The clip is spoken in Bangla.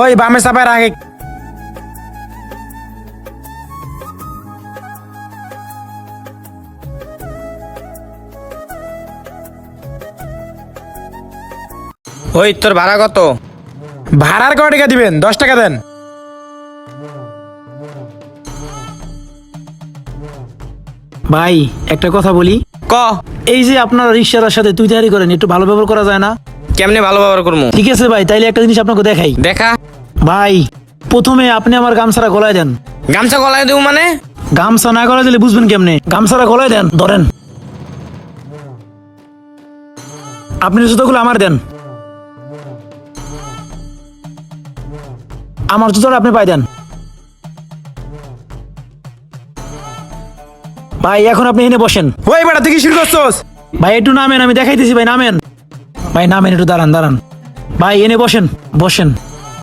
ওই বামে চাপায় রাখে ওই তোর ভাড়া কত? ভাড়ার কয় টাকা দিবেন? দশ টাকা দেন। ভাই একটা কথা বলি। ক? এই যে আপনারা রিক্সার সাথে তুই তৈরি করেন একটু ভালো ব্যবহার করা যায় না? কেমনে ভালো ব্যবহার করব? ঠিক আছে ভাই তাইলে একটা জিনিস আপনাকে দেখাই। দেখা। ভাই প্রথমে আপনি আমার গামছাটা গলায় দেন। গামছা গলায় দেবো মানে? গামছা না গলায় দিলে বুঝবেন কেমনে? গামছাটা গলায় দেন ধরেন। আপনি জুতোগুলো আমার দেন। আমার জুতোটা আপনি পাই দেন। ভাই এখন আপনি এনে বসেন। ওই বেটা তুই কি শুরু করছোস? ভাই একটু নামেন আমি দেখাইতেছি ভাই নামেন। ভাই নামেন একটু দাঁড়ান দাঁড়ান। ভাই এনে বসেন বসেন।